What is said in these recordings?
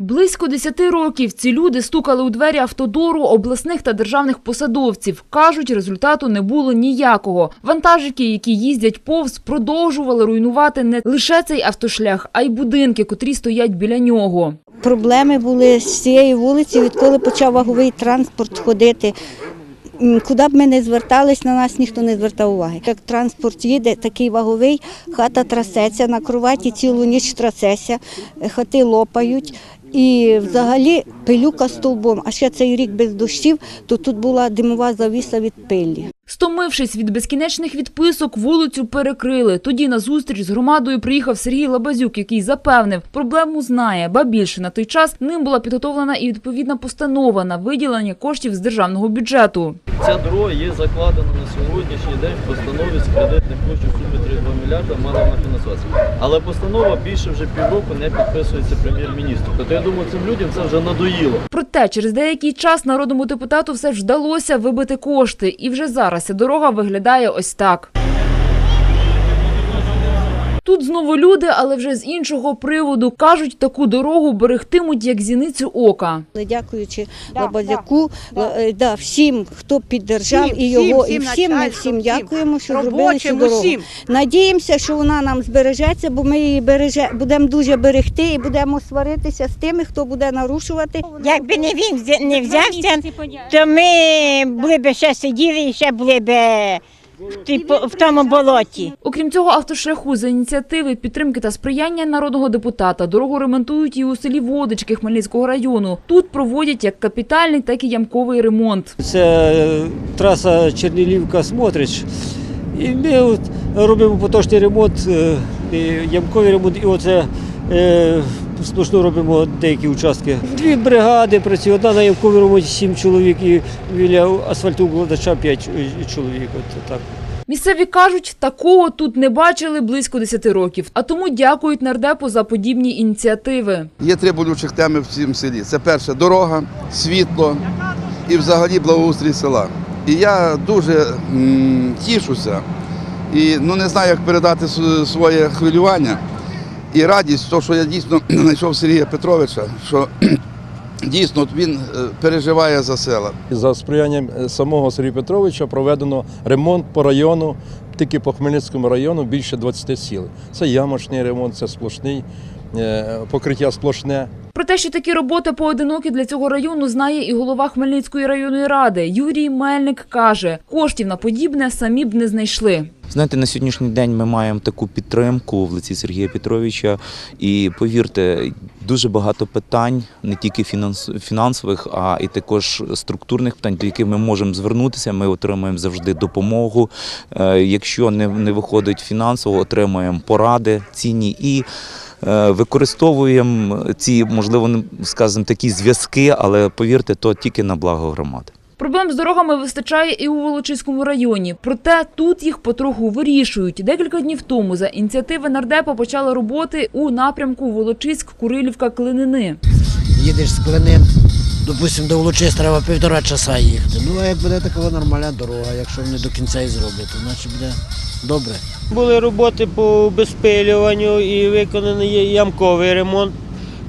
Близько 10 років ці люди стукали у двері автодору обласних та державних посадовців. Кажуть, результату не було ніякого. Вантажики, які їздять повз, продовжували руйнувати не лише цей автошлях, а й будинки, котрі стоять біля нього. Проблеми були з цієї вулиці, відколи почав ваговий транспорт ходити. Куди б ми не звертались, на нас ніхто не звертав уваги. Як транспорт їде, такий ваговий, хата трасеться, на кроваті цілу ніч трасеться, е, хати лопають. І взагалі пилюка стовбом. А ще цей рік без дощів, то тут була димова завіса від пилі. Стомившись від безкінечних відписок, вулицю перекрили. Тоді на зустріч з громадою приїхав Сергій Лабазюк, який запевнив, проблему знає, ба більше на той час ним була підготовлена і відповідна постанова на виділення коштів з державного бюджету. Ця дорога є закладена на сьогоднішній день в постанові з кредитних коштів в сумі 3,2 мільярда мала на фінансування. Але постанова більше вже півроку не підписується прем'єр-міністру. Тобто я думаю, цим людям це вже надоїло. Проте через деякий час народному депутату все ж вдалося вибити кошти. І вже зараз ця дорога виглядає ось так. Тут знову люди, але вже з іншого приводу. Кажуть, таку дорогу берегтимуть як зіницю ока. Дякуючи Да, Лабазяку, да, е, да, всім, хто піддержав Всім, і його, всім, і всім всім ми всім всім. дякуємо, що зробили цю дорогу. усім. Надіємося, що вона нам збережеться, бо ми її береже, будемо дуже берегти і будемо сваритися з тими, хто буде нарушувати. Якби не він взя- не взявся, то ми були б ще сиділи і ще були б в тому болоті. Окрім цього, автошляху за ініціативи, підтримки та сприяння народного депутата дорогу ремонтують і у селі Водички Хмельницького району. Тут проводять як капітальний, так і ямковий ремонт. Це е, траса Чернілівка Смотрич. І ми от робимо поточний ремонт, е, і ямковий ремонт, і оце сплошну робимо деякі участки. Дві бригади працюють, одна на ремонті сім чоловік і біля асфальтоукладача п'ять чоловік. От так. Місцеві кажуть, такого тут не бачили близько 10 років, а тому дякують нардепу за подібні ініціативи. Є три болючих теми в цьому селі. Це перше дорога, світло і взагалі благоустрій села. І я дуже м, тішуся і ну, не знаю, як передати своє хвилювання і радість, то, що я дійсно знайшов Сергія Петровича, що дійсно він е, переживає за села. За сприянням е, самого Сергія Петровича проведено ремонт по району, тільки по Хмельницькому району більше 20 сіл. Це ямочний ремонт, це сплошний, е, покриття сплошне. Про те, що такі роботи поодинокі для цього району, знає і голова Хмельницької районної ради. Юрій Мельник каже, коштів на подібне самі б не знайшли. Знаєте, на сьогоднішній день ми маємо таку підтримку в лиці Сергія Петровича. І повірте, дуже багато питань, не тільки фінанс- фінансових, а і також структурних питань, до яких ми можемо звернутися. Ми отримуємо завжди допомогу. Е, Якщо не, виходить фінансово, отримуємо поради цінні і. Е, Використовуємо ці, можливо, не- скажімо, такі зв'язки, але повірте, то тільки на благо громади. Проблем з дорогами вистачає і у Волочиському районі. Проте тут їх потроху вирішують. Декілька днів тому за ініціативи нардепа почали роботи у напрямку Волочиськ, Курилівка, Клинини. їдеш з Клинин, допустимо, до Волочистрова півтора часа їхати. Ну, а як буде така нормальна дорога, якщо вони до кінця і зроблять, то значить буде добре. Були роботи по безпилюванню і виконаний ямковий ремонт.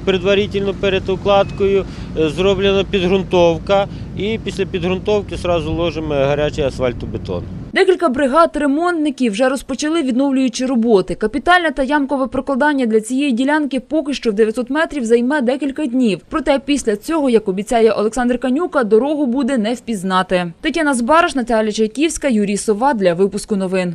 Предварительно перед укладкою е, зроблена підґрунтовка, і після підґрунтовки одразу ложимо гарячий асфальтобетон. Декілька бригад ремонтників вже розпочали відновлюючі роботи. Капітальне та ямкове прокладання для цієї ділянки поки що в 900 метрів займе декілька днів. Проте після цього, як обіцяє Олександр Канюка, дорогу буде не впізнати. Тетяна Збараш, Наталя Чайківська, Юрій Сова для випуску новин.